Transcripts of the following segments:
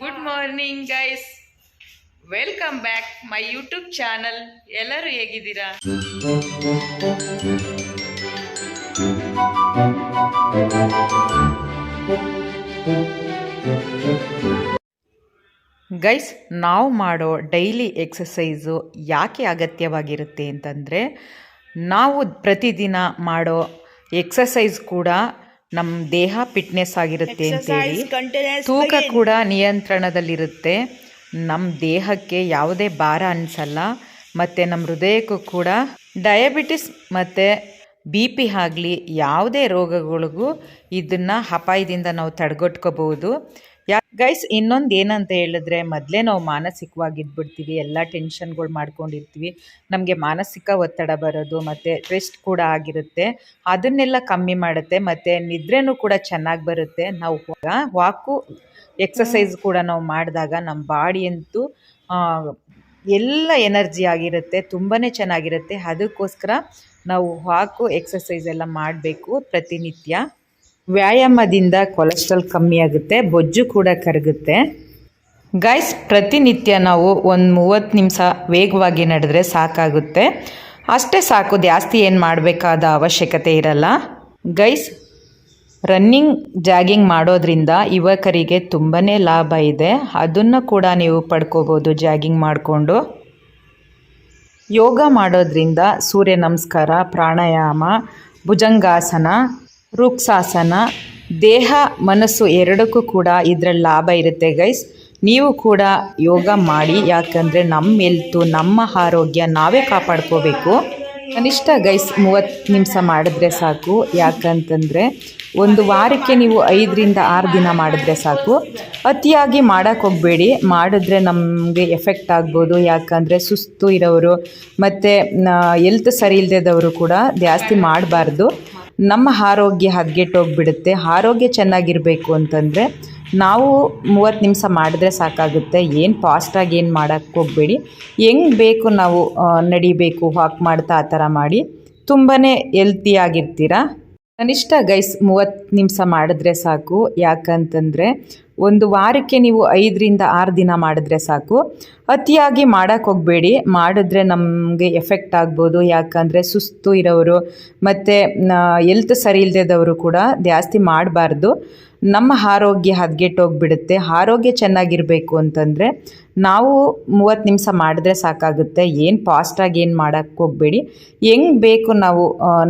Good morning guys welcome back my YouTube channel ಎಲ್ಲರೂ ಹೇಗಿದ್ದೀರಾ? Guys ನಾವು ಮಾಡೋ ಡೈಲಿ ಎಕ್ಸಸೈಸು ಯಾಕೆ ಅಗತ್ಯವಾಗಿರುತ್ತೆ ಅಂತಂದರೆ, ನಾವು ಪ್ರತಿದಿನ ಮಾಡೋ ಎಕ್ಸಸೈಸ್ ಕೂಡ ನಮ್ಮ ದೇಹ ಫಿಟ್ನೆಸ್ ಆಗಿರುತ್ತೆ ಅಂತೇಳಿ. ತೂಕ ಕೂಡ ನಿಯಂತ್ರಣದಲ್ಲಿರುತ್ತೆ. ನಮ್ಮ ದೇಹಕ್ಕೆ ಯಾವುದೇ ಭಾರ ಅನಿಸಲ್ಲ. ಮತ್ತು ನಮ್ಮ ಹೃದಯಕ್ಕೂ ಕೂಡ ಡಯಾಬಿಟಿಸ್ ಮತ್ತು ಬಿ ಪಿ ಆಗಲಿ ಯಾವುದೇ ರೋಗಗಳಿಗೂ ಇದನ್ನು ಅಪಾಯದಿಂದ ನಾವು ತಡೆಗಟ್ಕೋಬೋದು ಯಾ ಗೈಸ್ ಇನ್ನೊಂದು ಏನಂತ ಹೇಳಿದ್ರೆ ಮೊದಲೇ ನಾವು ಮಾನಸಿಕವಾಗಿ ಇದ್ಬಿಡ್ತೀವಿ ಎಲ್ಲ ಟೆನ್ಷನ್ಗಳು ಮಾಡ್ಕೊಂಡಿರ್ತೀವಿ. ನಮಗೆ ಮಾನಸಿಕ ಒತ್ತಡ ಬರೋದು ಮತ್ತು ರೆಸ್ಟ್ ಕೂಡ ಆಗಿರುತ್ತೆ. ಅದನ್ನೆಲ್ಲ ಕಮ್ಮಿ ಮಾಡುತ್ತೆ ಮತ್ತು ನಿದ್ರೆನೂ ಕೂಡ ಚೆನ್ನಾಗಿ ಬರುತ್ತೆ. ನಾವು ವಾಕು ಎಕ್ಸಸೈಸ್ ಕೂಡ ನಾವು ಮಾಡಿದಾಗ ನಮ್ಮ ಬಾಡಿ ಅಂತೂ ಎಲ್ಲ ಎನರ್ಜಿ ಆಗಿರುತ್ತೆ ತುಂಬಾ ಚೆನ್ನಾಗಿರುತ್ತೆ. ಅದಕ್ಕೋಸ್ಕರ ನಾವು ವಾಕು ಎಕ್ಸಸೈಸ್ ಎಲ್ಲ ಮಾಡಬೇಕು ಪ್ರತಿನಿತ್ಯ. ವ್ಯಾಯಾಮದಿಂದ ಕೊಲೆಸ್ಟ್ರಾಲ್ ಕಮ್ಮಿ ಆಗುತ್ತೆ, ಬೊಜ್ಜು ಕೂಡ ಕರಗುತ್ತೆ. ಗೈಸ್ ಪ್ರತಿನಿತ್ಯ ನಾವು ಒಂದು ಮೂವತ್ತು ನಿಮಿಷ ವೇಗವಾಗಿ ನಡೆದ್ರೆ ಸಾಕಾಗುತ್ತೆ. ಅಷ್ಟೇ ಸಾಕು, ಜಾಸ್ತಿ ಏನು ಮಾಡಬೇಕಾದ ಅವಶ್ಯಕತೆ ಇರಲ್ಲ. ಗೈಸ್ ರನ್ನಿಂಗ್ ಜಾಗಿಂಗ್ ಮಾಡೋದ್ರಿಂದ ಯುವಕರಿಗೆ ತುಂಬಾ ಲಾಭ ಇದೆ. ಅದನ್ನು ಕೂಡ ನೀವು ಪಡ್ಕೋಬೋದು ಜಾಗಿಂಗ್ ಮಾಡಿಕೊಂಡು. ಯೋಗ ಮಾಡೋದ್ರಿಂದ ಸೂರ್ಯ ನಮಸ್ಕಾರ, ಪ್ರಾಣಾಯಾಮ, ಭುಜಂಗಾಸನ ವೃಕ್ಷಾಸನ ದೇಹ, ಮನಸ್ಸು ಎರಡಕ್ಕೂ ಕೂಡ ಇದರಲ್ಲಿ ಲಾಭ ಇರುತ್ತೆ ಗೈಸ್. ನೀವು ಕೂಡ ಯೋಗ ಮಾಡಿ, ಯಾಕಂದರೆ ನಮ್ಮ ಎಲ್ತು ನಮ್ಮ ಆರೋಗ್ಯ ನಾವೇ ಕಾಪಾಡ್ಕೋಬೇಕು. ಕನಿಷ್ಠ ಗೈಸ್ ಮೂವತ್ತು ನಿಮಿಷ ಮಾಡಿದ್ರೆ ಸಾಕು. ಯಾಕಂತಂದರೆ ಒಂದು ವಾರಕ್ಕೆ ನೀವು ಐದರಿಂದ ಆರು ದಿನ ಮಾಡಿದ್ರೆ ಸಾಕು. ಅತಿಯಾಗಿ ಮಾಡೋಕ್ಕೆ ಹೋಗಬೇಡಿ. ಮಾಡಿದ್ರೆ ನಮಗೆ ಎಫೆಕ್ಟ್ ಆಗ್ಬೋದು. ಯಾಕಂದರೆ ಸುಸ್ತು ಇರೋರು, ಮತ್ತು ಎಲ್ತ್ ಸರಿ ಇಲ್ಲದವರು ಕೂಡ ಜಾಸ್ತಿ ಮಾಡಬಾರ್ದು. ನಮ್ಮ ಆರೋಗ್ಯ ಹದಗೆಟ್ಟೋಗ್ಬಿಡುತ್ತೆ ಆರೋಗ್ಯ ಚೆನ್ನಾಗಿರಬೇಕು ಅಂತಂದರೆ ನಾವು ಮೂವತ್ತು ನಿಮಿಷ ಮಾಡಿದ್ರೆ ಸಾಕಾಗುತ್ತೆ, ಏನು ಫಾಸ್ಟಾಗಿ ಏನು ಮಾಡೋಕ್ಕೆ ಹೋಗಬೇಡಿ. ಹೆಂಗೆ ಬೇಕು ನಾವು ನಡಿಬೇಕು ವಾಕ್ ಮಾಡ್ತಾ ಆ ಥರ ಮಾಡಿ ತುಂಬಾ ಹೆಲ್ತಿಯಾಗಿರ್ತೀರ ಕನಿಷ್ಠ ಗೈಸ್ ಮೂವತ್ತು ನಿಮಿಷ ಮಾಡಿದ್ರೆ ಸಾಕು, ಯಾಕಂತಂದರೆ ಒಂದು ವಾರಕ್ಕೆ ನೀವು ಐದರಿಂದ ಆರು ದಿನ ಮಾಡಿದ್ರೆ ಸಾಕು. ಅತಿಯಾಗಿ ಮಾಡೋಕ್ಕೆ ಹೋಗಬೇಡಿ. ಮಾಡಿದ್ರೆ ನಮಗೆ ಎಫೆಕ್ಟ್ ಆಗ್ಬೋದು. ಯಾಕಂದರೆ ಸುಸ್ತು ಇರೋರು ಮತ್ತು ಎಲ್ತ್ ಸರಿ ಇಲ್ಲದವರು ಕೂಡ ಜಾಸ್ತಿ ಮಾಡಬಾರ್ದು. ನಮ್ಮ ಆರೋಗ್ಯ ಹದಗೆಟ್ಟೋಗ್ಬಿಡುತ್ತೆ ಆರೋಗ್ಯ ಚೆನ್ನಾಗಿರಬೇಕು ಅಂತಂದರೆ ನಾವು ಮೂವತ್ತು ನಿಮಿಷ ಮಾಡಿದ್ರೆ ಸಾಕಾಗುತ್ತೆ. ಏನು ಫಾಸ್ಟಾಗಿ ಏನು ಮಾಡೋಕ್ಕೆ ಹೋಗಬೇಡಿ. ಹೆಂಗೆ ಬೇಕು ನಾವು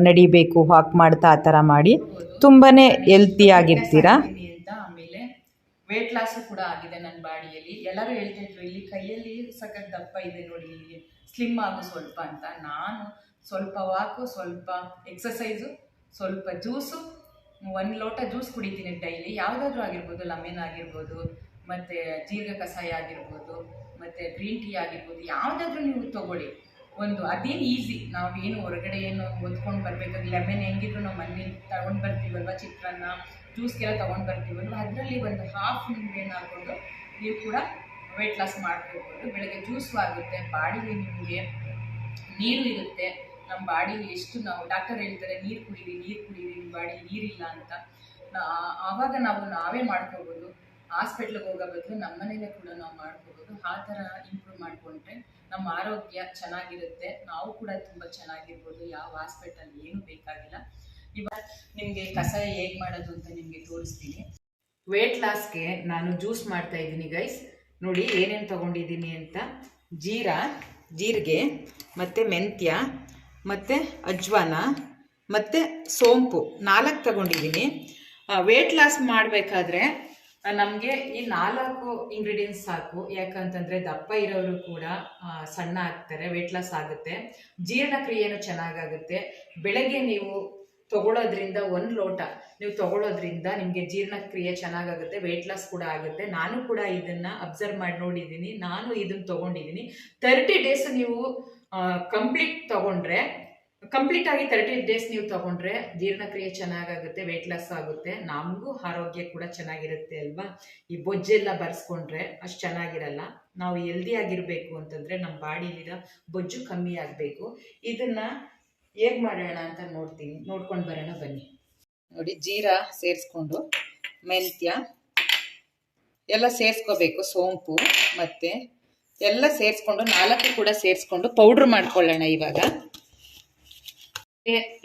ನಡಿಬೇಕು ವಾಕ್ ಮಾಡ್ತಾ ಆ ಥರ ಮಾಡಿ. ತುಂಬಾ ಆಮೇಲೆ ವೇಟ್ ಲಾಸು ಕೂಡ ಆಗಿದೆ ನನ್ನ ಬಾಡಿಯಲ್ಲಿ. ಎಲ್ಲರೂ ಹೇಳ್ತಿದ್ರು ಇಲ್ಲಿ ಕೈಯಲ್ಲಿ ಸಖತ್ ದಪ್ಪ ಇದೆ ನೋಡಿ, ಇಲ್ಲಿ ಸ್ಲಿಮ್ ಆಗು ಸ್ವಲ್ಪ ಅಂತ. ನಾನು ಸ್ವಲ್ಪ ವಾಕು ಸ್ವಲ್ಪ ಎಕ್ಸಸೈಸು ಸ್ವಲ್ಪ ಜ್ಯೂಸು ಒಂದು ಲೋಟ ಜ್ಯೂಸ್ ಕುಡಿತೀನಿ ಡೈಲಿ ಯಾವುದಾದ್ರೂ ಆಗಿರ್ಬೋದು ಲಮೆನ್ ಆಗಿರ್ಬೋದು, ಮತ್ತು ಜೀರ್ಘ ಕಷಾಯ ಆಗಿರ್ಬೋದು, ಮತ್ತು ಗ್ರೀನ್ ಟೀ ಆಗಿರ್ಬೋದು, ಯಾವುದಾದ್ರೂ ನೀವು ತೊಗೊಳ್ಳಿ. ಒಂದು ಅದೇನು ಈಸಿ ನಾವು ಏನು ಹೊರಗಡೆ ಏನು ಹೊತ್ಕೊಂಡು ಬರಬೇಕಾಗಿ ಲೆಮನ್ ಹೆಂಗಿದ್ರು ನಾವು ಮನೇಲಿ ತಗೊಂಡು ಬರ್ತೀವಲ್ವ ಚಿತ್ರಾನ್ನ? ಜ್ಯೂಸ್ಗೆಲ್ಲ ತೊಗೊಂಡು ಬರ್ತೀವಲ್ವ? ಅದರಲ್ಲಿ ಒಂದು ಹಾಫ್ ನಿಂಬೆಹಣ್ಣು ಹಾಕ್ಕೊಂಡು ನೀವು ಕೂಡ ವೆಯ್ಟ್ ಲಾಸ್ ಮಾಡ್ಕೋಬೋದು ಬೆಳಗ್ಗೆ ಜ್ಯೂಸು ಆಗುತ್ತೆ, ಬಾಡಿಗೆ ನಿಮಗೆ ನೀರು ಇರುತ್ತೆ. ನಮ್ಮ ಬಾಡಿಗೆ ಎಷ್ಟು ನಾವು ಡಾಕ್ಟರ್ ಹೇಳ್ತಾರೆ, ನೀರು ಕುಡೀರಿ ನೀರು ಕುಡೀರಿ ನಿಮ್ಮ ಬಾಡಿ ನೀರಿಲ್ಲ ಅಂತ. ಆವಾಗ ನಾವು ನಾವೇ ಮಾಡ್ಕೋಬೋದು ಹಾಸ್ಪಿಟ್ಲಿಗೆ ಹೋಗೋ ಬದಲು ನಮ್ಮ ಮನೇಲೆ ಕೂಡ ನಾವು ಮಾಡ್ಕೋಬೋದು ಆ ಥರ ಇಂಪ್ರೂವ್ ಮಾಡಿಕೊಂಡ್ರೆ ನಮ್ಮ ಆರೋಗ್ಯ ಚೆನ್ನಾಗಿರುತ್ತೆ. ನಾವು ಕೂಡ ತುಂಬ ಚೆನ್ನಾಗಿರ್ಬೋದು. ಯಾವ ಹಾಸ್ಪಿಟಲ್ ಏನು ಬೇಕಾಗಿಲ್ಲ. ಇವಾಗ ನಿಮಗೆ ಕಷಾಯ ಹೇಗೆ ಮಾಡೋದು ಅಂತ ನಿಮಗೆ ತೋರಿಸ್ತೀನಿ. ವೇಟ್ ಲಾಸ್ಗೆ ನಾನು ಜ್ಯೂಸ್ ಮಾಡ್ತಾ ಇದ್ದೀನಿ ಗೈಸ್ ನೋಡಿ ಏನೇನು ತಗೊಂಡಿದ್ದೀನಿ ಅಂತ. ಜೀರಾ, ಜೀರಿಗೆ, ಮತ್ತು ಮೆಂತ್ಯ, ಮತ್ತು ಅಜ್ವಾನ, ಮತ್ತು ಸೋಂಪು ನಾಲ್ಕು ತಗೊಂಡಿದ್ದೀನಿ. ವೇಟ್ ಲಾಸ್ ಮಾಡಬೇಕಾದ್ರೆ ನಮಗೆ ಈ ನಾಲ್ಕು ಇಂಗ್ರೀಡಿಯೆಂಟ್ಸ್ ಸಾಕು. ಯಾಕಂತಂದರೆ ದಪ್ಪ ಇರೋರು ಕೂಡ ಸಣ್ಣ ಆಗ್ತಾರೆ ವೇಟ್ ಲಾಸ್ ಆಗುತ್ತೆ. ಜೀರ್ಣಕ್ರಿಯೆನೂ ಚೆನ್ನಾಗಾಗುತ್ತೆ. ಬೆಳಗ್ಗೆ ನೀವು ತಗೊಳ್ಳೋದ್ರಿಂದ ಒಂದು ಲೋಟ. ನೀವು ತಗೊಳ್ಳೋದ್ರಿಂದ ನಿಮಗೆ ಜೀರ್ಣಕ್ರಿಯೆ ಚೆನ್ನಾಗಾಗುತ್ತೆ ವೆಯ್ಟ್ ಲಾಸ್ ಕೂಡ ಆಗುತ್ತೆ. ನಾನು ಕೂಡ ಇದನ್ನು ಅಬ್ಸರ್ವ್ ಮಾಡಿ ನೋಡಿದ್ದೀನಿ. ನಾನು ಇದನ್ನು ತೊಗೊಂಡಿದ್ದೀನಿ. ತರ್ಟಿ ಡೇಸ್ ನೀವು ಕಂಪ್ಲೀಟ್ ತೊಗೊಂಡ್ರೆ ಕಂಪ್ಲೀಟ್ ಆಗಿ ತರ್ಟಿ ಡೇಸ್ ನೀವು ತಗೊಂಡ್ರೆ ಜೀರ್ಣಕ್ರಿಯೆ ಚೆನ್ನಾಗಾಗುತ್ತೆ ವೆಯ್ಟ್ ಲಾಸ್ ಆಗುತ್ತೆ. ನಮಗೂ ಆರೋಗ್ಯ ಕೂಡ ಚೆನ್ನಾಗಿರುತ್ತೆ ಅಲ್ವಾ? ಈ ಬೊಜ್ಜೆಲ್ಲ ಬರ್ಸ್ಕೊಂಡ್ರೆ ಅಷ್ಟು ಚೆನ್ನಾಗಿರಲ್ಲ. ನಾವು ಹೆಲ್ದಿ ಆಗಿರಬೇಕು ಅಂತಂದರೆ ನಮ್ಮ ಬಾಡಿಲಿರೋ ಬೊಜ್ಜು ಕಮ್ಮಿ ಆಗಬೇಕು. ಇದನ್ನು ಹೇಗೆ ಮಾಡೋಣ ಅಂತ ನೋಡ್ತೀನಿ, ನೋಡ್ಕೊಂಡು ಬರೋಣ ಬನ್ನಿ. ನೋಡಿ, ಜೀರಾ ಸೇರಿಸ್ಕೊಂಡು, ಮೆಂತ್ಯ, ಎಲ್ಲ ಸೇರಿಸ್ಕೋಬೇಕು, ಸೋಂಪು, ಮತ್ತು ಎಲ್ಲ ಸೇರಿಸ್ಕೊಂಡು, ನಾಲ್ಕು ಕೂಡ ಸೇರಿಸ್ಕೊಂಡು ಪೌಡ್ರ್ ಮಾಡ್ಕೊಳ್ಳೋಣ ಇವಾಗ.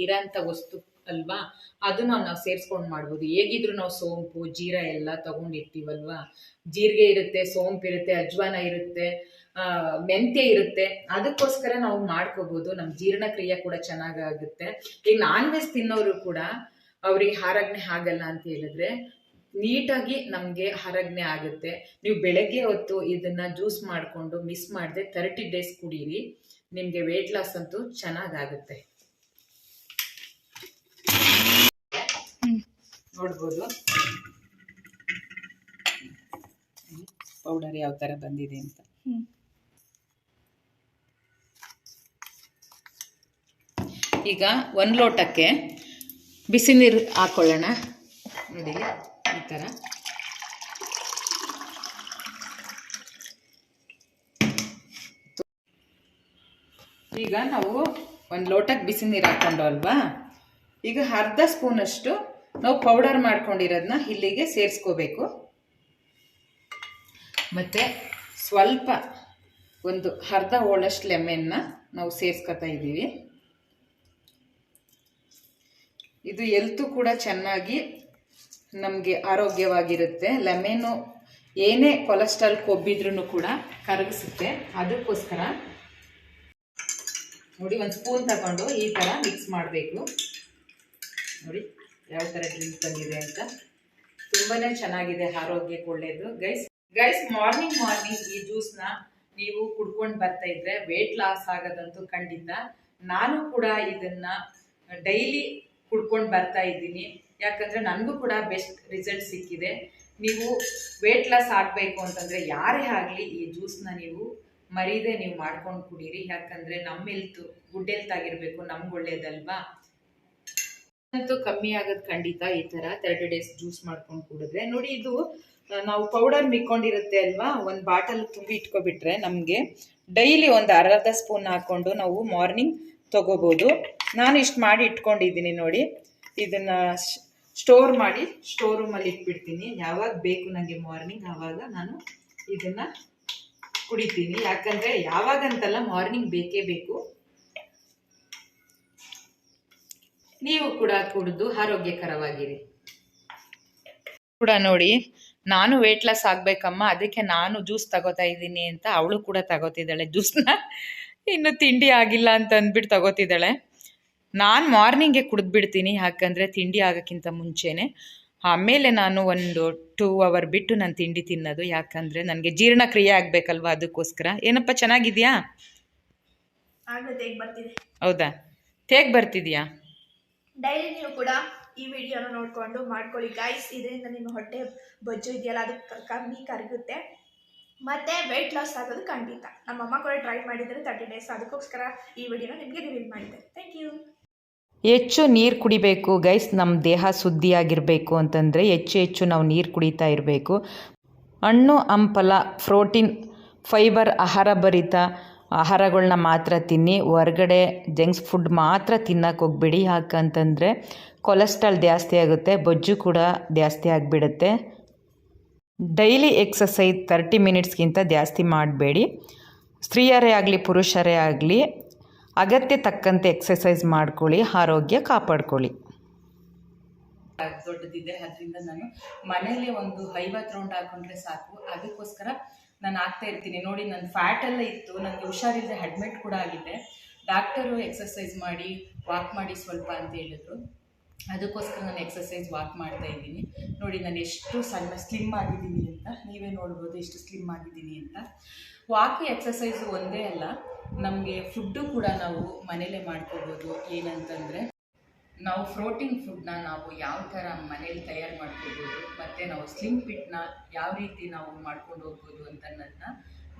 ಇರೋಂಥ ವಸ್ತು ಅಲ್ವಾ? ಅದನ್ನ ನಾವು ಸೇರಿಸ್ಕೊಂಡು ಮಾಡ್ಬೋದು. ಹೇಗಿದ್ರು ನಾವು ಸೋಂಪು, ಜೀರಾ ಎಲ್ಲ ತಗೊಂಡಿರ್ತೀವಲ್ವಾ? ಜೀರಿಗೆ ಇರುತ್ತೆ, ಸೋಂಪು ಇರುತ್ತೆ, ಅಜ್ವಾನ ಇರುತ್ತೆ. ಮೆಂತ್ಯ ಇರುತ್ತೆ. ಅದಕ್ಕೋಸ್ಕರ ನಾವು ಮಾಡ್ಕೋಬಹುದು ನಮ್ಮ ಜೀರ್ಣಕ್ರಿಯೆ ಕೂಡ ಚೆನ್ನಾಗಾಗುತ್ತೆ. ಈಗ ನಾನ್ ವೆಜ್ ತಿನ್ನೋರು ಕೂಡ ಅವ್ರಿಗೆ ಹಾರಗ್ನೆ ಆಗಲ್ಲ ಅಂತ ಹೇಳಿದ್ರೆ ನೀಟಾಗಿ ನಮಗೆ ಹರಗ್ನೆ ಆಗುತ್ತೆ. ನೀವು ಬೆಳಗ್ಗೆ ಹೊತ್ತು ಇದನ್ನ ಜ್ಯೂಸ್ ಮಾಡಿಕೊಂಡು ಮಿಸ್ ಮಾಡದೆ ತರ್ಟಿ ಡೇಸ್ ಕುಡೀರಿ. ನಿಮಗೆ ವೆಯ್ಟ್ ಲಾಸ್ ಅಂತೂ ಚೆನ್ನಾಗಾಗುತ್ತೆ. ನೋಡ್ಬೋದು. ಪೌಡರ್ ಯಾವ ಥರ ಬಂದಿದೆ ಅಂತ. ಈಗ ಒಂದು ಲೋಟಕ್ಕೆ ಬಿಸಿ ನೀರು ಹಾಕೊಳ್ಳೋಣ. ನೋಡಿ, ಈ ಥರ ಈಗ ನಾವು ಒಂದು ಲೋಟಕ್ಕೆ ಬಿಸಿ ನೀರು ಹಾಕ್ಕೊಂಡು ಅಲ್ವಾ? ಈಗ ಅರ್ಧ ಸ್ಪೂನಷ್ಟು ನಾವು ಪೌಡರ್ ಮಾಡ್ಕೊಂಡಿರೋದನ್ನ ಇಲ್ಲಿಗೆ ಸೇರಿಸ್ಕೋಬೇಕು. ಮತ್ತು ಸ್ವಲ್ಪ ಒಂದು ಅರ್ಧ ಹೋಳಷ್ಟು ಲೆಮೆನ್ನ ನಾವು ಸೇರಿಸ್ಕೊತಾ ಇದ್ದೀವಿ. ಇದು ಎಲ್ತು ಕೂಡ ಚೆನ್ನಾಗಿ ನಮಗೆ ಆರೋಗ್ಯವಾಗಿರುತ್ತೆ. ಲೆಮೆನು ಏನೇ ಕೊಲೆಸ್ಟ್ರಾಲ್ ಕೊಬ್ಬಿದ್ರೂ ಕೂಡ ಕರಗಿಸುತ್ತೆ. ಅದಕ್ಕೋಸ್ಕರ ನೋಡಿ, ಒಂದು ಸ್ಪೂನ್ ತಗೊಂಡು ಈ ಥರ ಮಿಕ್ಸ್ ಮಾಡಬೇಕು. ನೋಡಿ, ಯಾವ ಥರ ಡ್ರಿಂಕ್ ಬಂದಿದೆ ಅಂತ. ತುಂಬಾ ಚೆನ್ನಾಗಿದೆ, ಆರೋಗ್ಯಕ್ಕೆ ಒಳ್ಳೆಯದು ಗೈಸ್ ಗೈಸ್, ಮಾರ್ನಿಂಗ್ ಮಾರ್ನಿಂಗ್ ಈ ಜ್ಯೂಸ್ನ ನೀವು ಕುಡ್ಕೊಂಡು ಬರ್ತಾ ಇದ್ರೆ ವೇಟ್ ಲಾಸ್ ಆಗೋದಂತೂ ಖಂಡಿತ. ನಾನು ಕೂಡ ಇದನ್ನು ಡೈಲಿ ಕುಡ್ಕೊಂಡು ಬರ್ತಾ ಇದ್ದೀನಿ. ಯಾಕಂದರೆ ನನಗೂ ಕೂಡ ಬೆಸ್ಟ್ ರಿಸಲ್ಟ್ ಸಿಕ್ಕಿದೆ. ನೀವು ವೇಟ್ ಲಾಸ್ ಆಗಬೇಕು ಅಂತಂದರೆ ಯಾರೇ ಆಗಲಿ ಈ ಜ್ಯೂಸ್ನ ನೀವು ಮರೀದೆ ನೀವು ಮಾಡ್ಕೊಂಡು ಕುಡೀರಿ. ಯಾಕಂದರೆ ನಮ್ಮ ಹೆಲ್ತ್ ಗುಡ್ ಹೆಲ್ತ್ ಆಗಿರಬೇಕು, ನಮ್ಗೆ ಒಳ್ಳೇದಲ್ವಾ? ಅಂತೂ ಕಮ್ಮಿ ಆಗೋದು ಖಂಡಿತ ಈ ಥರ ತರ್ಟಿ ಡೇಸ್ ಜ್ಯೂಸ್ ಮಾಡ್ಕೊಂಡು ಕುಡಿದ್ರೆ. ನೋಡಿ ಇದು ನಾವು ಪೌಡರ್ ಮಿಕ್ಕೊಂಡಿರುತ್ತೆ ಅಲ್ವಾ? ಒಂದು ಬಾಟಲ್ ತುಂಬಿ ಇಟ್ಕೊಬಿಟ್ರೆ ನಮಗೆ ಡೈಲಿ ಒಂದು ಅರ್ಧ ಸ್ಪೂನ್ ಹಾಕ್ಕೊಂಡು ನಾವು ಮಾರ್ನಿಂಗ್ ತಗೋಬೋದು. ನಾನು ಇಷ್ಟು ಮಾಡಿ ಇಟ್ಕೊಂಡಿದ್ದೀನಿ ನೋಡಿ. ಇದನ್ನ ಸ್ಟೋರ್ ಮಾಡಿ ಸ್ಟೋರ್ ರೂಮಲ್ಲಿ ಇಟ್ಬಿಡ್ತೀನಿ. ಯಾವಾಗ ಬೇಕು ನನಗೆ ಮಾರ್ನಿಂಗ್ ಆವಾಗ ನಾನು ಇದನ್ನ ಕುಡಿತೀನಿ. ಯಾಕಂದ್ರೆ ಯಾವಾಗಂತಲ್ಲ ಮಾರ್ನಿಂಗ್ ಬೇಕೇ ಬೇಕು. ನೀವು ಕೂಡ ಕುಡಿದು ಆರೋಗ್ಯಕರವಾಗಿರಿ. ಕೂಡ ನೋಡಿ, ನಾನು ವೇಟ್ ಲಾಸ್ ಆಗ್ಬೇಕಮ್ಮ, ಅದಕ್ಕೆ ನಾನು ಜ್ಯೂಸ್ ತಗೋತಾ ಇದ್ದೀನಿ ಅಂತ ಅವಳು ಕೂಡ ತಗೋತಿದ್ದಾಳೆ. ಜ್ಯೂಸ್ನ ಇನ್ನು ತಿಂಡಿ ಆಗಿಲ್ಲ ಅಂತ ಅಂದ್ಬಿಟ್ಟು ತಗೋತಿದ್ದಾಳೆ. ನಾನು ಮಾರ್ನಿಂಗೇ ಕುಡಿದ್ಬಿಡ್ತೀನಿ ಯಾಕಂದರೆ ತಿಂಡಿ ಆಗೋಕ್ಕಿಂತ ಮುಂಚೆನೆ. ಆಮೇಲೆ ನಾನು ಒಂದು ಟೂ ಅವರ್ ಬಿಟ್ಟು ನಾನು ತಿಂಡಿ ತಿನ್ನೋದು ಯಾಕಂದರೆ ನನಗೆ ಜೀರ್ಣಕ್ರಿಯೆ ಆಗಬೇಕಲ್ವ ಅದಕ್ಕೋಸ್ಕರ. ಏನಪ್ಪ ಚೆನ್ನಾಗಿದೆಯಾ? ಹೇಗೆ ಹೌದಾ? ತೇಗ್ ಬರ್ತಿದ್ಯಾ? ಡೈಲಿ ನೀವು ಕೂಡ ಈ ವಿಡಿಯೋನ ನೋಡಿಕೊಂಡು ಮಾಡ್ಕೊಳ್ಳಿ. ಗೈಸ್ ಇದರಿಂದ ನಿಮ್ಮ ಹೊಟ್ಟೆ ಬೊಜ್ಜು ಇದೆಯಲ್ಲ ಅದು ಕಮ್ಮಿ ಕರಗುತ್ತೆ. ಮತ್ತೆ ವೆಯ್ಟ್ ಲಾಸ್ ಆಗೋದು ಖಂಡಿತ. ನಮ್ಮ ಅಮ್ಮ ಕೂಡ ಟ್ರೈ ಮಾಡಿದರೆ ತರ್ಟಿ ಡೇಸ್ ಅದಕ್ಕೋಸ್ಕರ ಈ ವಿಡಿಯೋನ ನಿಮಗೆ ರಿವೀಲ್ ಮಾಡಿದೆ ಥ್ಯಾಂಕ್ ಯು ಹೆಚ್ಚು ನೀರು ಕುಡಿಬೇಕು ಗೈಸ್ ನಮ್ಮ ದೇಹ ಶುದ್ಧಿಯಾಗಿರಬೇಕು ಅಂತಂದರೆ ಹೆಚ್ಚು ಹೆಚ್ಚು ನಾವು ನೀರು ಕುಡಿತಾ ಇರಬೇಕು. ಹಣ್ಣು, ಹಂಪಲ, ಪ್ರೋಟೀನ್, ಫೈಬರ್ ಆಹಾರ ಭರಿತ ಆಹಾರಗಳನ್ನ ಮಾತ್ರ ತಿನ್ನಿ. ಹೊರಗಡೆ ಜಂಕ್ಸ್ ಫುಡ್ ಮಾತ್ರ ತಿನ್ನಕ್ಕೆ ಹೋಗ್ಬೇಡಿ. ಯಾಕಂತಂದರೆ ಕೊಲೆಸ್ಟ್ರಾಲ್ ಜಾಸ್ತಿ ಆಗುತ್ತೆ, ಬೊಜ್ಜು ಕೂಡ ಜಾಸ್ತಿ ಆಗಿಬಿಡುತ್ತೆ. ಡೈಲಿ ಎಕ್ಸಸೈಸ್ ತರ್ಟಿ ಮಿನಿಟ್ಸ್ಗಿಂತ ಜಾಸ್ತಿ ಮಾಡಬೇಡಿ. ಸ್ತ್ರೀಯರೇ ಆಗಲಿ, ಪುರುಷರೇ ಆಗಲಿ ಅಗತ್ಯ ತಕ್ಕಂತೆ ಎಕ್ಸಸೈಸ್ ಮಾಡ್ಕೊಳ್ಳಿ, ಆರೋಗ್ಯ ಕಾಪಾಡ್ಕೊಳ್ಳಿ. ದೊಡ್ಡದಿದೆ, ಅದರಿಂದ ನಾನು ಮನೇಲಿ ಒಂದು ಐವತ್ತು ರೌಂಡ್ ಹಾಕೊಂಡ್ರೆ ಸಾಕು. ಅದಕ್ಕೋಸ್ಕರ ನಾನು ಆಗ್ತಾ ಇರ್ತೀನಿ. ನೋಡಿ ನನ್ನ ಫ್ಯಾಟ್ ಎಲ್ಲ ಇತ್ತು. ನನಗೆ ಹುಷಾರಿಲ್ಲದೆ ಅಡ್ಮಿಟ್ ಕೂಡ ಆಗಿದೆ. ಡಾಕ್ಟರು ಎಕ್ಸಸೈಸ್ ಮಾಡಿ ವಾಕ್ ಮಾಡಿ ಸ್ವಲ್ಪ ಅಂತ ಹೇಳಿದ್ರು. ಅದಕ್ಕೋಸ್ಕರ ನಾನು ಎಕ್ಸಸೈಸ್ ವಾಕ್ ಮಾಡ್ತಾ ಇದ್ದೀನಿ. ನೋಡಿ, ನಾನು ಎಷ್ಟು ಸಣ್ಣ ಸ್ಲಿಮ್ ಆಗಿದ್ದೀನಿ ಅಂತ. ನೀವೇ ನೋಡ್ಬೋದು ಎಷ್ಟು ಸ್ಲಿಮ್ ಆಗಿದ್ದೀನಿ ಅಂತ. ವಾಕ್ ಎಕ್ಸಸೈಸು ಒಂದೇ ಅಲ್ಲ. ನಮಗೆ ಫುಡ್ಡು ಕೂಡ ನಾವು ಮನೇಲೇ ಮಾಡ್ಕೋಬೋದು. ಏನಂತಂದರೆ ನಾವು ಪ್ರೋಟೀನ್ ಫುಡ್ನ ನಾವು ಯಾವ ಥರ ಮನೇಲಿ ತಯಾರು ಮಾಡ್ಕೋಬೋದು, ಮತ್ತು ನಾವು ಸ್ಲಿಮ್ ಫಿಟ್ನ ಯಾವ ರೀತಿ ನಾವು ಮಾಡ್ಕೊಂಡು ಹೋಗ್ಬೋದು ಅಂತ ಅನ್ನೋದನ್ನ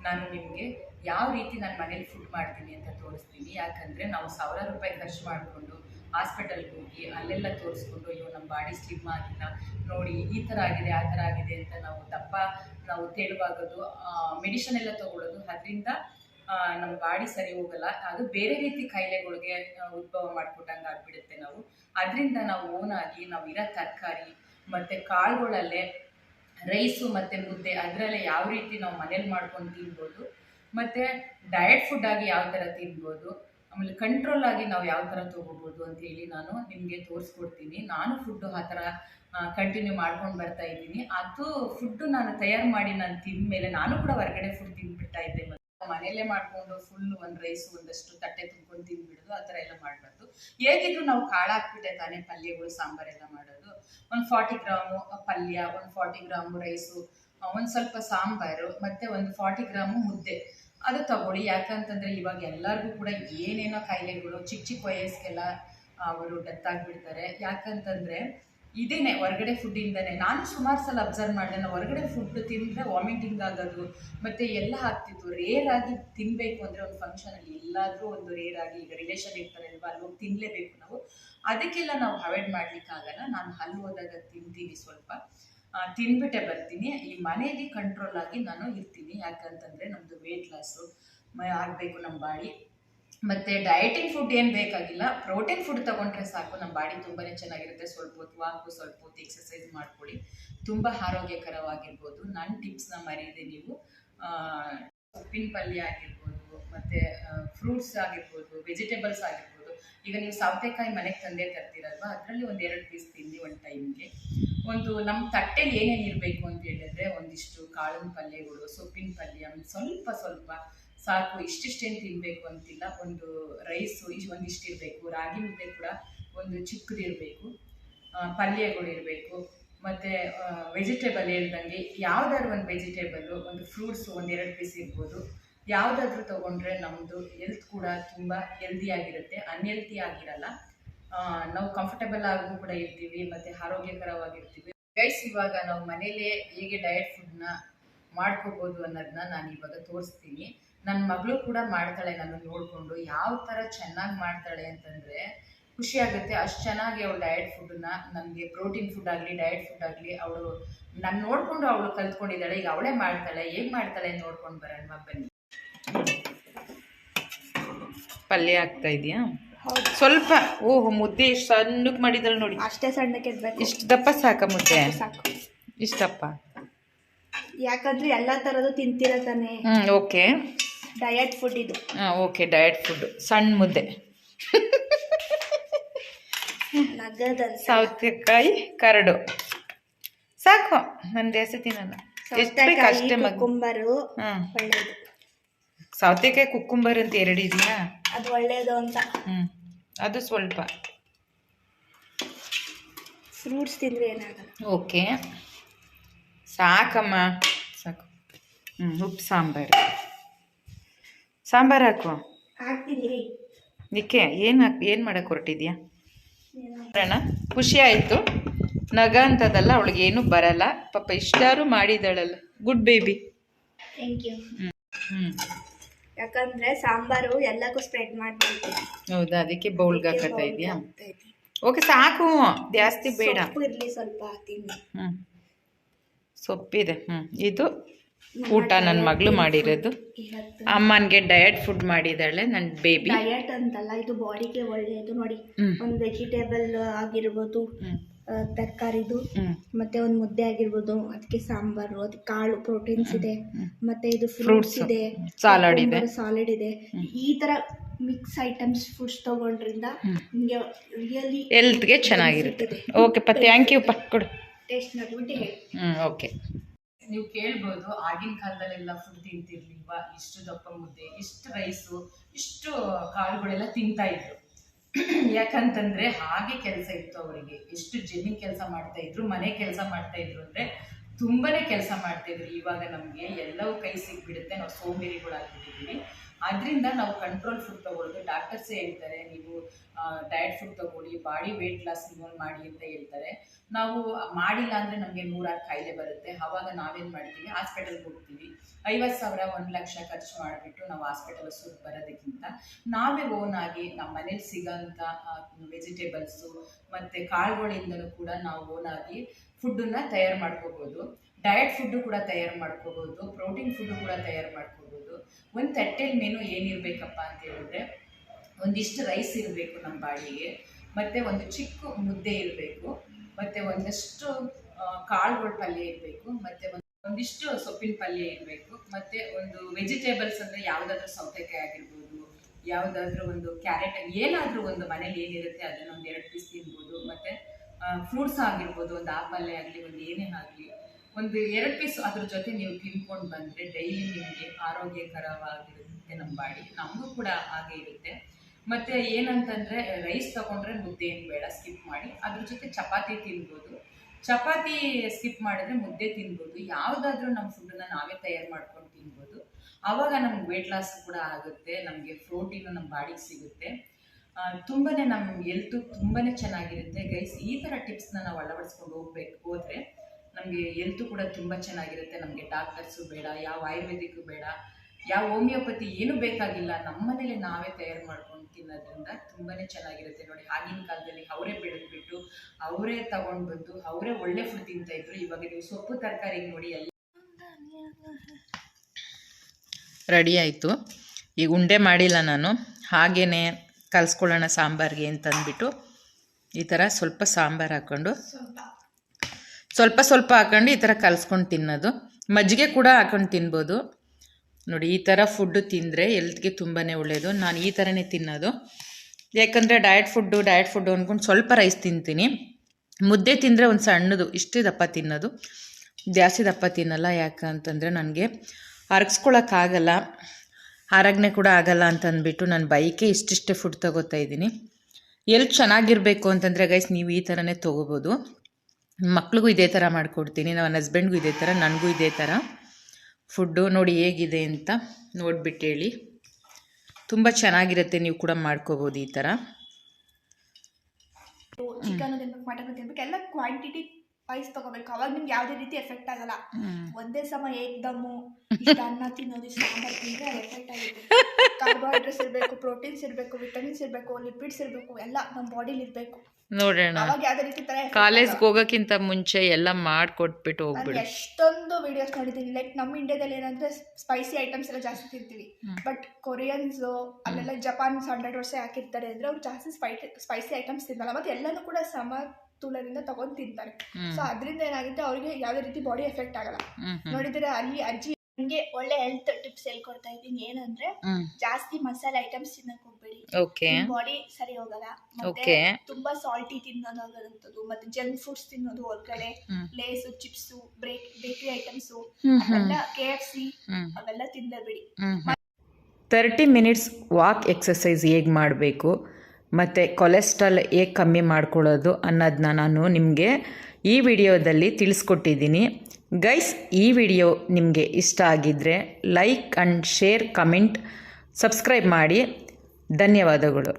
ನಾನು ನಿಮಗೆ ಯಾವ ರೀತಿ ನಾನು ಮನೇಲಿ ಫುಡ್ ಮಾಡ್ತೀನಿ ಅಂತ ತೋರಿಸ್ತೀನಿ. ಯಾಕಂದರೆ ನಾವು ಸಾವಿರಾರು ರೂಪಾಯಿ ಖರ್ಚು ಮಾಡಿಕೊಂಡು ಹಾಸ್ಪಿಟಲ್ಗೆ ಹೋಗಿ ಅಲ್ಲೆಲ್ಲ ತೋರಿಸ್ಕೊಂಡು, ಅಯ್ಯೋ ನಮ್ಮ ಬಾಡಿ ಸ್ಲಿಮ್ ಆಗಿಲ್ಲ, ನೋಡಿ ಈ ಥರ ಆಗಿದೆ, ಆ ಥರ ಆಗಿದೆ ಅಂತ ನಾವು ದಪ್ಪ ನಾವು ತೆಳುವಾಗೋದು ಮೆಡಿಷನ್ ಎಲ್ಲ ತಗೊಳ್ಳೋದು ಅದರಿಂದ ನಮ್ಮ ಬಾಡಿ ಸರಿ ಹೋಗಲ್ಲ. ಅದು ಬೇರೆ ರೀತಿ ಕಾಯಿಲೆಗಳಿಗೆ ಉದ್ಭವ ಮಾಡ್ಕೊಟ್ಟಂಗೆ ಆಗ್ಬಿಡುತ್ತೆ ನಾವು. ಅದರಿಂದ ನಾವು ಓನಾಗಿ ನಾವು ಇರೋ ತರಕಾರಿ ಮತ್ತು ಕಾಳುಗಳಲ್ಲೇ ರೈಸು ಮತ್ತು ಮುದ್ದೆ ಅದರಲ್ಲೇ ಯಾವ ರೀತಿ ನಾವು ಮನೇಲಿ ಮಾಡ್ಕೊಂಡು ತಿನ್ಬೋದು. ಮತ್ತು ಡಯಟ್ ಫುಡ್ ಆಗಿ ಯಾವ ಥರ ತಿನ್ಬೋದು. ಆಮೇಲೆ ಕಂಟ್ರೋಲ್ ಆಗಿ ನಾವು ಯಾವ ಥರ ತೊಗೋಬೋದು ಅಂತೇಳಿ ನಾನು ನಿಮಗೆ ತೋರಿಸ್ಕೊಡ್ತೀನಿ. ನಾನು ಫುಡ್ಡು ಆ ಥರ ಕಂಟಿನ್ಯೂ ಮಾಡ್ಕೊಂಡು ಬರ್ತಾ ಇದ್ದೀನಿ. ಅದು ಫುಡ್ಡು ನಾನು ತಯಾರು ಮಾಡಿ ನಾನು ತಿಂದ ಮೇಲೆ ನಾನು ಕೂಡ ಹೊರಗಡೆ ಫುಡ್ ತಿಂದ್ಬಿಡ್ತಾ ಇದ್ದೆ. ಮನೆಯಲ್ಲೇ ಮಾಡ್ಕೊಂಡು ಫುಲ್ ಒಂದು ರೈಸ್ ಒಂದಷ್ಟು ತಟ್ಟೆ ತುಂಬ್ಕೊಂಡು ತಿಂದ್ಬಿಡೋದು ಆ ಥರ ಎಲ್ಲ ಮಾಡ್ಬಾರ್ದು. ಹೇಗಿದ್ರು ನಾವು ಕಾಳಾಕ್ಬಿಟ್ಟೆ ತಾನೇ ಪಲ್ಯಗಳು ಸಾಂಬಾರೆಲ್ಲ ಮಾಡೋದು. ಒಂದು ಫಾರ್ಟಿ ಗ್ರಾಮು ಪಲ್ಯ, ಒಂದ್ ಫಾರ್ಟಿ ಗ್ರಾಮು ರೈಸು ಒಂದು ಸ್ವಲ್ಪ ಸಾಂಬಾರು, ಮತ್ತೆ ಒಂದು ಫಾರ್ಟಿ ಗ್ರಾಮು ಮುದ್ದೆ. ಅದು ತಗೊಳ್ಳಿ. ಯಾಕಂತಂದ್ರೆ ಇವಾಗ ಎಲ್ಲರಿಗೂ ಕೂಡ ಏನೇನೋ ಕಾಯಿಲೆಗಳು ಚಿಕ್ಕ ಚಿಕ್ಕ ವಯಸ್ಸಿಗೆಲ್ಲ ಅವರು ಡೆತ್ ಆಗಿಬಿಡ್ತಾರೆ. ಯಾಕಂತಂದರೆ ಇದೇನೆ ಹೊರಗಡೆ ಫುಡ್ಡಿಂದನೇ ನಾನು ಸುಮಾರು ಸಲ ಅಬ್ಸರ್ವ್ ಮಾಡಿದೆ, ನಾವು ಹೊರಗಡೆ ಫುಡ್ ತಿಂದರೆ ವಾಮಿಟಿಂಗ್ ಆಗೋದು, ಮತ್ತು ಎಲ್ಲ ಆಗ್ತಿತ್ತು. ಆಗಿ ತಿನ್ನಬೇಕು ಅಂದರೆ ಒಂದು ಫಂಕ್ಷನಲ್ಲಿ ಎಲ್ಲಾದರೂ ಒಂದು ರೇರ್ ಆಗಿ ಈಗ ರಿಲೇಷನ್ ಇರ್ತಾರೆ ಅಲ್ವಾ ಅಲ್ಲಿ ಹೋಗಿ ತಿನ್ನಲೇಬೇಕು ನಾವು. ಅದಕ್ಕೆಲ್ಲ ನಾವು ಅವಾಯ್ಡ್ ಮಾಡಲಿಕ್ಕಾಗಲ್ಲ ನಾನು ಅಲ್ಲಿ ಹೋದಾಗ ತಿಂತೀನಿ ಸ್ವಲ್ಪ. ತಿನ್ಬಿಟ್ಟೆ ಬರ್ತೀನಿ. ಈ ಮನೆಯಲ್ಲಿ ಕಂಟ್ರೋಲ್ ಆಗಿ ನಾನು ಇರ್ತೀನಿ. ಯಾಕಂತಂದರೆ ನಮ್ಮದು ವೆಯ್ಟ್ ಲಾಸು ಆಗಬೇಕು ನಮ್ಮ ಬಾಡಿ. ಮತ್ತು ಡಯಟಿಂಗ್ ಫುಡ್ ಏನು ಬೇಕಾಗಿಲ್ಲ ಪ್ರೋಟೀನ್ ಫುಡ್ ತಗೊಂಡ್ರೆ ಸಾಕು. ನಮ್ಮ ಬಾಡಿ ತುಂಬಾ ಚೆನ್ನಾಗಿರುತ್ತೆ. ಸ್ವಲ್ಪ ಹೊತ್ತು ವಾಕು ಸ್ವಲ್ಪ ಹೊತ್ತು ಎಕ್ಸಸೈಸ್ ಮಾಡ್ಕೊಳ್ಳಿ. ತುಂಬ ಆರೋಗ್ಯಕರವಾಗಿರ್ಬೋದು. ನನ್ನ ಟಿಪ್ಸ್ನ ಮರೀದೆ ನೀವು. ಆ, ಸೊಪ್ಪಿನ ಪಲ್ಯ ಆಗಿರ್ಬೋದು ಮತ್ತು ಫ್ರೂಟ್ಸ್ ಆಗಿರ್ಬೋದು ವೆಜಿಟೇಬಲ್ಸ್ ಆಗಿರ್ಬೋದು. ಈಗ ನೀವು ಸೌತೆಕಾಯಿ ಮನೆಗೆ ತಂದೆ ತರ್ತೀರಲ್ವ? ಅದರಲ್ಲಿ ಒಂದು ಎರಡು ಪೀಸ್ ತಿನ್ನಿ ಒಂದು ಟೈಮ್ಗೆ ಒಂದು ನಮ್ಮ ತಟ್ಟೆಲಿ ಏನೇನು ಇರಬೇಕು ಅಂತ ಹೇಳಿದ್ರೆ ಒಂದಿಷ್ಟು ಕಾಳಿನ ಪಲ್ಯಗಳು ಸೊಪ್ಪಿನ ಪಲ್ಯ ಸ್ವಲ್ಪ ಸ್ವಲ್ಪ ಸಾಕು ಇಷ್ಟಿಷ್ಟೇನು ತಿನ್ನಬೇಕು ಅಂತಿಲ್ಲ. ಒಂದು ರೈಸು ಒಂದಿಷ್ಟು ಇರಬೇಕು. ರಾಗಿ ಮುದ್ದೆ ಕೂಡ ಒಂದು ಚಿಕ್ಕದಿರಬೇಕು ಪಲ್ಯಗಳು ಇರಬೇಕು. ಮತ್ತು ವೆಜಿಟೇಬಲ್ ಹೇಳ್ದಂಗೆ ಯಾವುದಾದ್ರು ಒಂದು ವೆಜಿಟೇಬಲ್ಲು ಒಂದು ಫ್ರೂಟ್ಸು ಒಂದೆರಡು ಪೀಸ್ ಇರ್ಬೋದು. ಯಾವುದಾದ್ರೂ ತೊಗೊಂಡ್ರೆ ನಮ್ಮದು ಹೆಲ್ತ್ ಕೂಡ ತುಂಬ ಹೆಲ್ದಿಯಾಗಿರುತ್ತೆ ಅನ್ಹೆಲ್ತಿ ಆಗಿರಲ್ಲ. ನಾವು ಕಂಫರ್ಟಬಲ್ ಆಗೂ ಕೂಡ ಇರ್ತೀವಿ, ಮತ್ತು ಆರೋಗ್ಯಕರವಾಗಿರ್ತೀವಿ. ಗೈಸ್ ಇವಾಗ ನಾವು ಮನೇಲೇ ಹೇಗೆ ಡಯಟ್ ಫುಡ್ನ ಮಾಡ್ಕೋಬೋದು ಅನ್ನೋದನ್ನ ನಾನು ಇವಾಗ ತೋರಿಸ್ತೀನಿ. ನನ್ನ ಮಗಳು ಕೂಡ ಮಾಡ್ತಾಳೆ ನಾನು ನೋಡಿಕೊಂಡು. ಯಾವ ಥರ ಚೆನ್ನಾಗಿ ಮಾಡ್ತಾಳೆ ಅಂತಂದರೆ ಖುಷಿ ಆಗುತ್ತೆ. ಅಷ್ಟು ಚೆನ್ನಾಗಿ ಅವಳು ಡಯಟ್ ಫುಡ್ನ ನನಗೆ ಪ್ರೋಟೀನ್ ಫುಡ್ ಆಗಲಿ ಡಯಟ್ ಫುಡ್ ಆಗಲಿ ಅವಳು ನಾನು ನೋಡಿಕೊಂಡು ಅವಳು ಕಲ್ತ್ಕೊಂಡಿದ್ದಾಳೆ. ಈಗ ಅವಳೇ ಮಾಡ್ತಾಳೆ ಹೇಗೆ ಮಾಡ್ತಾಳೆ ನೋಡ್ಕೊಂಡು ಬರೋಣ ಬನ್ನಿ. ಪಲ್ಯ ಆಗ್ತಾ ಇದೆಯಾ? ಸ್ವಲ್ಪ ಓಹ್ ಮುದ್ದೆ ಎಷ್ಟು ಸಣ್ಣಕ್ಕೆ ಮಾಡಿದಳು ನೋಡಿ. ಅಷ್ಟೇ ಸಣ್ಣಕ್ಕೆ ಇಷ್ಟು ದಪ್ಪ ಸಾಕ ಮುದ್ದೆ? ಸಾಕು. ಇಷ್ಟಪ್ಪ ಯಾಕಂದ್ರೆ ಎಲ್ಲ ತರದ್ದು ತಿಂತೀರ ತಾನೆ. ಹ್ಮ್ ಓಕೆ ಡಯಟ್ ಫುಡ್ ಇದು. ಹಾಂ ಓಕೆ ಡಯಟ್ ಫುಡ್ ಸಣ್ಣ ಮುದ್ದೆ. ನಗದ ಸೌತೆಕಾಯಿ ಕರಡು. ಸಾಕು ನಾನು ಜಾಸ್ತಿ ತಿನ್ನಲ್ಲ. ಎಷ್ಟು ಬೇಕು ಅಷ್ಟೇ ಒಳ್ಳೇದು. ಸೌತೆಕಾಯಿ ಕುಕ್ಕುಂಬರ್ ಅಂತ ಎರಡು ಇದೆಯಾ? ಅದು ಒಳ್ಳೇದು ಅಂತ. ಹ್ಞೂ ಅದು ಸ್ವಲ್ಪ. ಫ್ರೂಟ್ಸ್ ತಿಂದ್ರೆ ಏನಾಗಲ್ಲ. ಓಕೆ ಸಾಕಮ್ಮ. ಸಾಕು. ಹ್ಞೂ ಉಪ್ಪು ಸಾಂಬಾರು. ಸಾಂಬಾರು ಹಾಕು. ನಿಕ್ಕೆ ಏನು ಹಾಕಿ ಏನು ಮಾಡೋಕೆ ಹೊರಟಿದ್ಯಾ? ಅಣ್ಣ ಖುಷಿ ಆಯಿತು. ನಗ ಅಂತದಲ್ಲ ಅವಳಿಗೆ ಏನು ಬರಲ್ಲ. ಪಾಪ ಇಷ್ಟಾರು ಮಾಡಿದಳಲ್ಲ ಗುಡ್ ಬೇಬಿ ಥ್ಯಾಂಕ್ ಯು ಹ್ಞೂ ಯಾಕಂದ್ರೆ ಸಾಂಬಾರು ಎಲ್ಲಕ್ಕೂ ಸ್ಪ್ರೆಡ್ ಮಾಡ್ಬಿಡ್ತೀನಿ ಹೌದಾ? ಅದಕ್ಕೆ ಬೌಲ್ಗೆ ಹಾಕತ್ತಾ ಇದೆಯಾ ಓಕೆ ಸಾಕು. ಜಾಸ್ತಿ ಬೇಡ. ಇರ್ಲಿ ಸ್ವಲ್ಪ ತಿನ್ನಿ ಹ್ಞೂ ಸೊಪ್ಪಿದೆ. ಹ್ಞೂ ಇದು ಊಟ ನನ್ನ ಮಗಳು ಮಾಡಿರೋದು. ಅಮ್ಮನಿಗೆ ಡಯಟ್ ಫುಡ್ ಮಾಡಿದ್ದಾಳೆ ನನ್ನ ಬೇಬಿ ಡಯಟ್ ಅಂತಲ್ಲ ಇದು ಬಾಡಿಗೆ ಒಳ್ಳೆಯದು ನೋಡಿ. ಒಂದು ವೆಜಿಟೇಬಲ್ ಆಗಿರ್ಬೋದು ತರಕಾರಿದು ಮತ್ತೆ ಒಂದು ಮುದ್ದೆ ಆಗಿರ್ಬೋದು ಅದಕ್ಕೆ ಸಾಂಬಾರು ಅದಕ್ಕೆ ಕಾಳು ಪ್ರೋಟೀನ್ಸ್ ಇದೆ ಮತ್ತೆ ಇದು ಫ್ರೂಟ್ಸ್ ಇದೆ ಸಾಲಡ್ ಇದೆ. ಸಾಲಿಡ್ ಇದೆ. ಈ ತರ ಮಿಕ್ಸ್ ಐಟಮ್ಸ್ ಫುಡ್ಸ್ ತಗೊಂಡ್ರಿಂದ ನಿಮಗೆ ರಿಯಲಿ ಹೆಲ್ತ್ಗೆ ಚೆನ್ನಾಗಿರುತ್ತೆ. ಓಕೆ ಪಾ ಥ್ಯಾಂಕ್ ಯು ಪ ಕೊಡು. ಟೇಸ್ಟ್ ನೋಡ್ಬಿಟ್ಟು ಹೇಳಿ. ಹ್ಞೂ ಓಕೆ ನೀವು ಕೇಳ್ಬೋದು, ಆಗಿನ ಕಾಲದಲ್ಲೆಲ್ಲ ಫುಡ್ ತಿಂತಿರ್ಲಿಲ್ವಾ? ಇಷ್ಟು ದಪ್ಪ ಮುದ್ದೆ, ಇಷ್ಟು ರೈಸು ಇಷ್ಟು ಕಾಳುಗಳೆಲ್ಲ ತಿಂತಾ ಇದ್ರು. ಯಾಕಂತಂದ್ರೆ ಹಾಗೆ ಕೆಲಸ ಇತ್ತು ಅವರಿಗೆ. ಎಷ್ಟು ಜಮೀನ್ ಕೆಲಸ ಮಾಡ್ತಾ ಇದ್ರು, ಮನೆ ಕೆಲಸ ಮಾಡ್ತಾ ಇದ್ರು ಅಂದ್ರೆ ತುಂಬಾನೇ ಕೆಲಸ ಮಾಡ್ತಾ ಇದ್ರು. ಇವಾಗ ನಮಗೆ ಎಲ್ಲವೂ ಕೈ ಸಿಕ್ಬಿಡುತ್ತೆ ನಾವು ಸೋಂಬೇರಿಗಳಾಗ್ಬಿಟ್ಟಿದ್ದೀವಿ ಅದರಿಂದ ನಾವು ಕಂಟ್ರೋಲ್ ಫುಡ್ ತಗೊಳ್ಳೋದು ಡಾಕ್ಟರ್ಸೇ ಹೇಳ್ತಾರೆ, ನೀವು ಡಯಟ್ ಫುಡ್ ತಗೊಳ್ಳಿ ಬಾಡಿ ವೆಯ್ಟ್ ಲಾಸ್ ಮಾಡಿ ಅಂತ ಹೇಳ್ತಾರೆ. ನಾವು ಮಾಡಿಲ್ಲ ಅಂದರೆ ನಮಗೆ ನೂರಾರು ಕಾಯಿಲೆ ಬರುತ್ತೆ. ಆವಾಗ ನಾವೇನು ಮಾಡ್ತೀವಿ? ಹಾಸ್ಪಿಟಲ್ಗೆ ಹೋಗ್ತೀವಿ. ಐವತ್ತು ಸಾವಿರ, ಒಂದು ಲಕ್ಷ ಖರ್ಚು ಮಾಡಿಬಿಟ್ಟು ನಾವು ಹಾಸ್ಪಿಟಲ್ ಸುತ್ತ ಬರೋದಕ್ಕಿಂತ ನಾವೇ ಓನ್ ಆಗಿ ನಮ್ಮ ಮನೇಲಿ ಸಿಗೋಂಥ ವೆಜಿಟೇಬಲ್ಸು ಮತ್ತು ಕಾಳುಗಳಿಂದಲೂ ಕೂಡ ನಾವು ಓನ್ ಆಗಿ ಫುಡ್ಡನ್ನ ತಯಾರು ಮಾಡ್ಕೋಬೋದು. ಡಯಟ್ ಫುಡ್ಡು ಕೂಡ ತಯಾರು ಮಾಡ್ಕೋಬೋದು ಪ್ರೋಟೀನ್ ಫುಡ್ಡು ಕೂಡ ತಯಾರು ಮಾಡ್ಕೋಬೋದು. ಒಂದು ತಟ್ಟೆಲಿ ಮೆನು ಏನಿರಬೇಕಪ್ಪ ಅಂತ ಹೇಳಿದ್ರೆ, ಒಂದಿಷ್ಟು ರೈಸ್ ಇರಬೇಕು ನಮ್ಮ ಬಾಡಿಗೆ, ಮತ್ತು ಒಂದು ಚಿಕ್ಕ ಮುದ್ದೆ ಇರಬೇಕು, ಮತ್ತು ಒಂದಷ್ಟು ಕಾಳುಗಳ ಪಲ್ಯ ಇರಬೇಕು, ಮತ್ತು ಒಂದು, ಒಂದಿಷ್ಟು ಸೊಪ್ಪಿನ ಪಲ್ಯ ಇರಬೇಕು, ಮತ್ತು ಒಂದು ವೆಜಿಟೇಬಲ್ಸ್ ಅಂದರೆ ಯಾವುದಾದ್ರೂ ಸೌತೆಕಾಯಿ ಆಗಿರ್ಬೋದು, ಯಾವುದಾದ್ರೂ ಒಂದು ಕ್ಯಾರೆಟ್ ಏನಾದರೂ ಒಂದು ಮನೇಲಿ ಏನಿರುತ್ತೆ ಅದನ್ನು ಒಂದು ಎರಡು ಪೀಸ್ ತಿನ್ಬೋದು, ಮತ್ತು ಫ್ರೂಟ್ಸ್ ಆಗಿರ್ಬೋದು, ಒಂದು ಆಪಲ್ ಆಗಲಿ, ಒಂದು ಏನೇ ಆಗಲಿ. ಒಂದು ಎರಡು ಪೀಸ್ ಅದ್ರ ಜೊತೆ ನೀವು ತಿನ್ಕೊಂಡು ಬಂದರೆ ಡೈಲಿ ನಿಮಗೆ ಆರೋಗ್ಯಕರವಾಗಿರುತ್ತೆ ನಮ್ಮ ಬಾಡಿ. ನಮಗೂ ಕೂಡ ಹಾಗೆ ಇರುತ್ತೆ. ಮತ್ತು ಏನಂತಂದರೆ ರೈಸ್ ತಗೊಂಡ್ರೆ ಮುದ್ದೆ ಏನು ಬೇಡ ಸ್ಕಿಪ್ ಮಾಡಿ. ಅದ್ರ ಜೊತೆ ಚಪಾತಿ ತಿನ್ಬೋದು. ಚಪಾತಿ ಸ್ಕಿಪ್ ಮಾಡಿದ್ರೆ ಮುದ್ದೆ ತಿನ್ಬೋದು. ಯಾವುದಾದ್ರೂ ನಮ್ಮ ಫುಡ್ಡನ್ನು ನಾವೇ ತಯಾರು ಮಾಡ್ಕೊಂಡು ತಿನ್ಬೋದು. ಆವಾಗ ನಮ್ಗೆ ವೆಯ್ಟ್ ಲಾಸ್ ಕೂಡ ಆಗುತ್ತೆ. ನಮಗೆ ಪ್ರೋಟೀನು ನಮ್ಮ ಬಾಡಿಗೆ ಸಿಗುತ್ತೆ. ತುಂಬಾ ನಮ್ಮ ಎಲ್ತು ತುಂಬಾ ಚೆನ್ನಾಗಿರುತ್ತೆ. ಗೈಸ್ ಈ ಥರ ಟಿಪ್ಸ್ನ ನಾವು ಅಳವಡಿಸ್ಕೊಂಡು ಹೋಗ್ಬೇಕು ಹೋದ್ರೆ ನಮಗೆ ಎಲ್ತು ಕೂಡ ತುಂಬ ಚೆನ್ನಾಗಿರುತ್ತೆ. ನಮಗೆ ಡಾಕ್ಟರ್ಸು ಬೇಡ ಯಾವ ಆಯುರ್ವೇದಿಕ್ಕು ಬೇಡ ಯಾವ ಹೋಮಿಯೋಪತಿ ಏನು ಬೇಕಾಗಿಲ್ಲ. ನಮ್ಮ ಮನೇಲಿ ನಾವೇ ತಯಾರು ಮಾಡ್ಕೊಂಡು ತಿನ್ನೋದ್ರಿಂದ ತುಂಬಾನೇ ಚೆನ್ನಾಗಿರುತ್ತೆ. ನೋಡಿ ಆಗಿನ ಕಾಲದಲ್ಲಿ ಅವರೇ ಬೆಳೆದ್ಬಿಟ್ಟು ಅವರೇ ತಗೊಂಡು ಬಂದು ಅವರೇ ಒಳ್ಳೆ ಫುಡ್ ತಿಂತಾ ಇದ್ರು. ಇವಾಗ ನೀವು ಸೊಪ್ಪು ತರಕಾರಿ ನೋಡಿ ಎಲ್ಲ ರೆಡಿ ಆಯಿತು. ಈಗ ಉಂಡೆ ಮಾಡಿಲ್ಲ ನಾನು. ಹಾಗೇ ಕಲಿಸ್ಕೊಳ್ಳೋಣ ಸಾಂಬಾರಿಗೆ ಅಂತಂದ್ಬಿಟ್ಟು. ಈ ಥರ ಸ್ವಲ್ಪ ಸಾಂಬಾರು ಹಾಕ್ಕೊಂಡು ಸ್ವಲ್ಪ ಸ್ವಲ್ಪ ಹಾಕೊಂಡು ಈ ಥರ ಕಲಿಸ್ಕೊಂಡು ತಿನ್ನೋದು. ಮಜ್ಜಿಗೆ ಕೂಡ ಹಾಕೊಂಡು ತಿನ್ಬೋದು. ನೋಡಿ, ಈ ಥರ ಫುಡ್ಡು ತಿಂದರೆ ಎಲ್ತ್ಗೆ ತುಂಬಾ ಒಳ್ಳೆಯದು ನಾನು ಈ ಥರನೇ ತಿನ್ನೋದು. ಯಾಕಂದರೆ ಡಯಟ್ ಫುಡ್ಡು ಡಯಟ್ ಫುಡ್ಡು ಅಂದ್ಕೊಂಡು ಸ್ವಲ್ಪ ರೈಸ್ ತಿಂತೀನಿ. ಮುದ್ದೆ ತಿಂದರೆ ಒಂದು ಸಣ್ಣದು, ಇಷ್ಟೇ ದಪ್ಪ ತಿನ್ನೋದು. ಜಾಸ್ತಿ ದಪ್ಪ ತಿನ್ನಲ್ಲ. ಯಾಕಂತಂದರೆ ನನಗೆ ಅರಗಿಸ್ಕೊಳಕ್ಕಾಗಲ್ಲ ಆರೋಗ್ಯ ಕೂಡ ಆಗಲ್ಲ ಅಂತ ಅಂದ್ಬಿಟ್ಟು ನಾನು ಬೈಕೆ ಇಷ್ಟಿಷ್ಟೇ ಫುಡ್ ತಗೋತಾ ಇದ್ದೀನಿ. ಎಲ್ಲಿ ಚೆನ್ನಾಗಿರಬೇಕು ಅಂತಂದರೆ ಗೈಸ್ ನೀವು ಈ ಥರನೇ ತೊಗೋಬೋದು. ಮಕ್ಳಿಗೂ ಇದೇ ಥರ ಮಾಡಿಕೊಡ್ತೀನಿ ನನ್ನ ಹಸ್ಬೆಂಡ್ಗೂ ಇದೇ ಥರ ನನಗೂ ಇದೇ ಥರ ಫುಡ್ಡು ನೋಡಿ ಹೇಗಿದೆ ಅಂತ ನೋಡಿಬಿಟ್ಟು ಹೇಳಿ. ತುಂಬ ಚೆನ್ನಾಗಿರುತ್ತೆ ನೀವು ಕೂಡ ಮಾಡ್ಕೋಬೋದು ಈ ಥರ ಚಿಕನ್ ಎಲ್ಲ ಕ್ವಾಂಟಿಟಿ ವೈಸ್ ತಗೋಬೇಕು. ಅವಾಗ ನಿಮ್ಗೆ ಯಾವ್ದೇ ರೀತಿ ಎಫೆಕ್ಟ್ ಆಗಲ್ಲ. ಒಂದೇ ಸಮ ಏಕ್ದಮ್ಮು ಅನ್ನ ತಿನ್ನೋದು ಸಾಂಬಾರ್ ತಿಂದ್ರೆ ಎಫೆಕ್ಟ್ ಆಗುತ್ತೆ ಕಾರ್ಬೋಹೈಡ್ರೇಟ್ಸ್ ಇರಬೇಕು ಪ್ರೋಟೀನ್ಸ್ ಇರಬೇಕು ವಿಟಮಿನ್ಸ್ ಇರಬೇಕು ಲಿಪಿಡ್ಸ್ ಇರಬೇಕು ಎಲ್ಲ ನಮ್ಮ ಬಾಡಿಲಿ ಇರಬೇಕು. ನೋಡೋಣ ಅವಾಗ ಯಾವುದೇ ರೀತಿ ತರ effect ಕಾಲೇಜ್ಗೆ ಹೋಗೋಕ್ಕಿಂತ ಮುಂಚೆ ಎಲ್ಲ ಮಾಡ್ಕೊಟ್ಬಿಟ್ಟು ಹೋಗ್ಬಿಡು. ಎಷ್ಟೊಂದು ವಿಡಿಯೋಸ್ ನೋಡಿದ್ದೀನಿ ಲೈಕ್ ನಮ್ಮ ಇಂಡಿಯಾದಲ್ಲಿ ಏನಂದ್ರೆ ಸ್ಪೈಸಿ ಐಟಮ್ಸ್ ಎಲ್ಲ ಜಾಸ್ತಿ ತಿಂತೀವಿ. ಬಟ್ ಕೊರಿಯನ್ಸ್ ಅಲ್ಲೆಲ್ಲ ಜಪಾನ್ ಹಂಡ್ರೆಡ್ ವರ್ಷ ಹಾಕಿರ್ತಾರೆ ಅಂದ್ರೆ ಅವ್ರು ಜಾಸ್ತಿ ಸ್ಪೈ ಸ್ಪೈಸಿ ಐಟಮ್ಸ್ ತಿನ್ನಲ್ಲ. ಮತ್ತೆ ಎಲ್ಲಾನು ಕೂಡ ಸಮತುಲದಿಂದ ತಗೊಂಡ್ ತಿಂತಾರೆ. ಸೊ ಅದರಿಂದ ಏನಾಗುತ್ತೆ? ಅವ್ರಿಗೆ ಯಾವುದೇ ರೀತಿ ಬಾಡಿ ಎಫೆಕ್ಟ್ ಆಗಲ್ಲ. ನೋಡಿದ್ರೆ ಅಲ್ಲಿ ಅಜ್ಜಿ ನಿಮ್ಗೆ ಒಳ್ಳೆ ಹೆಲ್ತ್ ಟಿಪ್ಸ್ ಹೇಳ್ಕೊಡ್ತಾ ಇದ್ದೀನಿ. ಏನಂದ್ರೆ ಜಾಸ್ತಿ ಮಸಾಲೆ ಐಟಮ್ಸ್ ತಿನ್ನಕ್ ಹೋಗ್ಬೇಡಿ. ಬಾಡಿ ಸರಿ ಹೋಗಲ್ಲ. ಮತ್ತೆ ತುಂಬಾ ಸಾಲ್ಟಿ ತಿನ್ನೋದಾಗದಂತದ್ದು ಮತ್ತೆ ಜಂಕ್ ಫುಡ್ಸ್ ತಿನ್ನೋದು ಹೊರಗಡೆ Lays chips break bakery items ಅವೆಲ್ಲ ಕೆ ಎಫ್ ಸಿ ಅವೆಲ್ಲ ತಿನ್ನಬೇಡಿ ತರ್ಟಿ ಮಿನಿಟ್ಸ್ ವಾಕ್ ಎಕ್ಸಸೈಸ್ ಹೇಗೆ ಮಾಡಬೇಕು? ಮತ್ತು ಕೊಲೆಸ್ಟ್ರಾಲ್ ಹೇಗೆ ಕಮ್ಮಿ ಮಾಡ್ಕೊಳ್ಳೋದು ಅನ್ನೋದನ್ನ ನಾನು ನಿಮಗೆ ಈ ವಿಡಿಯೋದಲ್ಲಿ ತಿಳಿಸ್ಕೊಟ್ಟಿದ್ದೀನಿ. ಗೈಸ್ ಈ ವಿಡಿಯೋ ನಿಮಗೆ ಇಷ್ಟ ಆಗಿದ್ದರೆ like and share comment subscribe ಮಾಡಿ. ಧನ್ಯವಾದಗಳು.